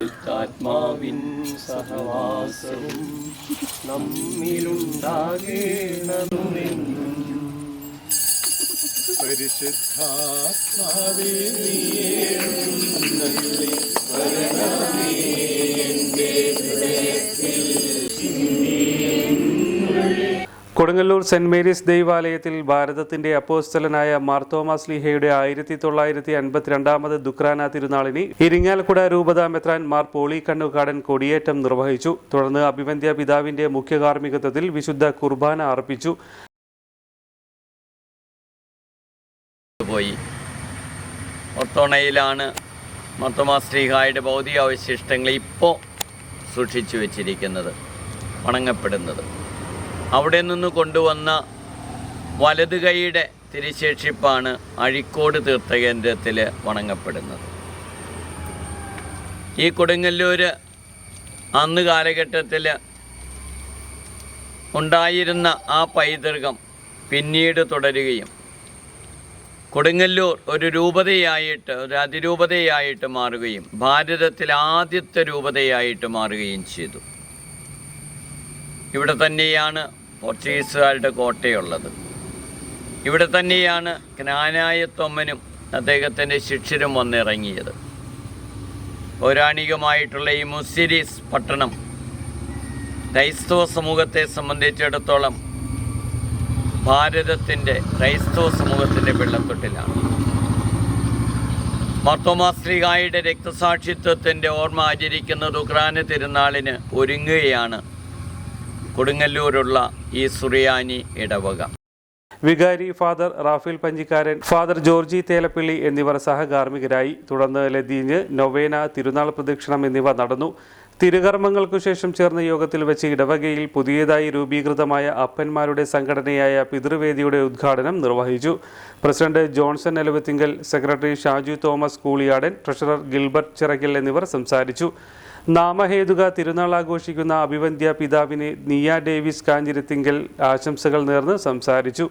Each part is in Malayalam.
ആത്മാവിൻ സഹവാസവും നമ്മിലുണ്ടാകേണതുമെന്നും പരിശുദ്ധാത്മാവേ നീയേഴുന്നള്ളി വരണമേ എന്റെ കൊടുങ്ങല്ലൂർ സെന്റ് മേരീസ് ദൈവാലയത്തിൽ ഭാരതത്തിന്റെ അപ്പോസ്തലനായ മാർത്തോമാസ് ലീഹയുടെ ആയിരത്തി തൊള്ളായിരത്തി അൻപത്തിരണ്ടാമത് ദുക്രാന തിരുനാളിന് ഇരിങ്ങാലക്കുട രൂപതാ മെത്രാൻ മാർ പോളി കണ്ണുകാടൻ കൊടിയേറ്റം നിർവഹിച്ചു. തുടർന്ന് അഭിവന്ധ്യ പിതാവിന്റെ മുഖ്യ കാർമ്മികത്വത്തിൽ വിശുദ്ധ കുർബാന അർപ്പിച്ചു. പോയി. ഒത്തോണയിലാണ് മർത്തോമാസ്ത്രീഹായുടെ ഭൗതിക അവശിഷ്ടങ്ങൾ ഇപ്പോൾ സൂക്ഷിച്ചു വെച്ചിരിക്കുന്നത് വണങ്ങപ്പെടുന്നത്. അവിടെ നിന്ന് കൊണ്ടുവന്ന വലത് കൈയുടെ തിരിശേഷിപ്പാണ് അഴിക്കോട് തീർത്ഥകേന്ദ്രത്തിൽ വണങ്ങപ്പെടുന്നത്. ഈ കൊടുങ്ങല്ലൂർ അന്ന് കാലഘട്ടത്തിൽ ഉണ്ടായിരുന്ന ആ പൈതൃകം പിന്നീട് തുടരുകയും കൊടുങ്ങല്ലൂർ ഒരു രൂപതയായിട്ട് ഒരു അതിരൂപതയായിട്ട് മാറുകയും ഭാരതത്തിൽ ആദ്യത്തെ രൂപതയായിട്ട് മാറുകയും ചെയ്തു. ഇവിടെ തന്നെയാണ് പോർച്ചുഗീസുകാരുടെ കോട്ടയുള്ളത്. ഇവിടെ തന്നെയാണ് ജ്ഞാനായത്വമ്മനും അദ്ദേഹത്തിന്റെ ശിക്ഷരും വന്നിറങ്ങിയത്. പൗരാണികമായിട്ടുള്ള ഈ മുസിരിസ് പട്ടണം ക്രൈസ്തവ സമൂഹത്തെ സംബന്ധിച്ചിടത്തോളം ഭാരതത്തിന്റെ ക്രൈസ്തവ സമൂഹത്തിന്റെ വെള്ളത്തൊട്ടിലാണ് മർത്തോമാശ്രീകായുടെ രക്തസാക്ഷിത്വത്തിന്റെ ഓർമ്മ ആചരിക്കുന്ന ദുക്രാന തിരുനാളിന് ഒരുങ്ങുകയാണ് കൊടുങ്ങല്ലൂരുള്ള ഈ സുറിയാനി ഇടവക. വികാരി father Raphael Panjikkaran father Georgy Thelappilly എന്നിവർ സഹകാർമ്മികരായി. തുടർന്ന് ലതീഞ്ഞ് നൊവേന തിരുനാൾ പ്രദക്ഷിണം എന്നിവ നടന്നു. തിരുകർമ്മങ്ങൾക്കു ശേഷം ചേർന്ന യോഗത്തിൽ വെച്ച് ഇടവകയിൽ പുതിയതായി രൂപീകൃതമായ അപ്പന്മാരുടെ സംഘടനയായ പിതൃവേദിയുടെ ഉദ്ഘാടനം നിർവഹിച്ചു. President Johnson Elavathingal secretary Shaju Thomas Kooliyadan treasurer Gilbert Chirakil എന്നിവർ സംസാരിച്ചു. നാമഹേതുക തിരുനാൾ ആഘോഷിക്കുന്ന അഭിവന്ധ്യ പിതാവിനെ നിയ ഡേവിസ് കാഞ്ഞിരത്തിങ്കൽ ആശംസകൾ നേർന്ന് സംസാരിച്ചു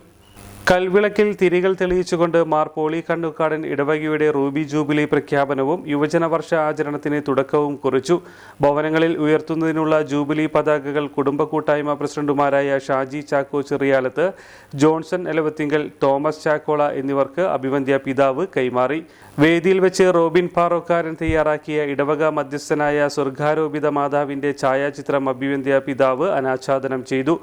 കൽവിളക്കിൽ തിരികൾ തെളിയിച്ചുകൊണ്ട് മാർ പോളി കണ്ണുക്കാടൻ ഇടവകയുടെ റൂബി ജൂബിലി പ്രഖ്യാപനവും യുവജന വർഷ ആചരണത്തിന് തുടക്കവും കുറിച്ചു. ഭവനങ്ങളിൽ ഉയർത്തുന്നതിനുള്ള ജൂബിലി പതാകകൾ കുടുംബ കൂട്ടായ്മ പ്രസിഡന്റുമാരായ ഷാജി ചാക്കോ ചെറിയാലത്ത് ജോൺസൺ എലവത്തിങ്കൽ തോമസ് ചാക്കോള എന്നിവർക്ക് അഭിവന്ധ്യ പിതാവ് കൈമാറി. വേദിയിൽ വെച്ച് റോബിൻ പാറോക്കാരൻ തയ്യാറാക്കിയ ഇടവക മധ്യസ്ഥനായ സ്വർഗാരോപിത മാതാവിന്റെ ഛായാചിത്രം അഭിവന്ധ്യ പിതാവ് അനാച്ഛാദനം ചെയ്തു.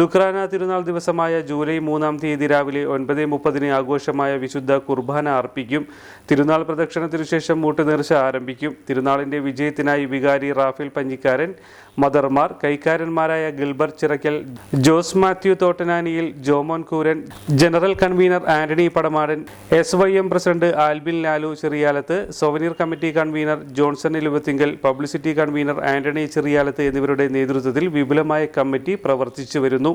ദുക്രാന തിരുനാൾ ദിവസമായ ജൂലൈ മൂന്നാം തീയതി രാവിലെ ഒൻപത് മുപ്പതിന് ആഘോഷമായ വിശുദ്ധ കുർബാന അർപ്പിക്കും. തിരുനാൾ പ്രദക്ഷിണത്തിനു ശേഷം മൂട്ടുനേർച്ച ആരംഭിക്കും. തിരുനാളിന്റെ വിജയത്തിനായി വികാരി റാഫേൽ പഞ്ഞിക്കാരൻ മദർമാർ കൈക്കാരന്മാരായ Gilbert Chirackal Jose Mathew Thottananiyil Jomon Kooran general convenor Antony Padamadan S Y M president Albin Lalu Cheriyalath souvenir committee convenor Johnson Eluvathingal publicity convenor Antony Cheriyalath എന്നിവരുടെ നേതൃത്വത്തിൽ വിപുലമായ കമ്മിറ്റി പ്രവർത്തിച്ചു വരുന്നു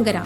പ്രിയങ്കര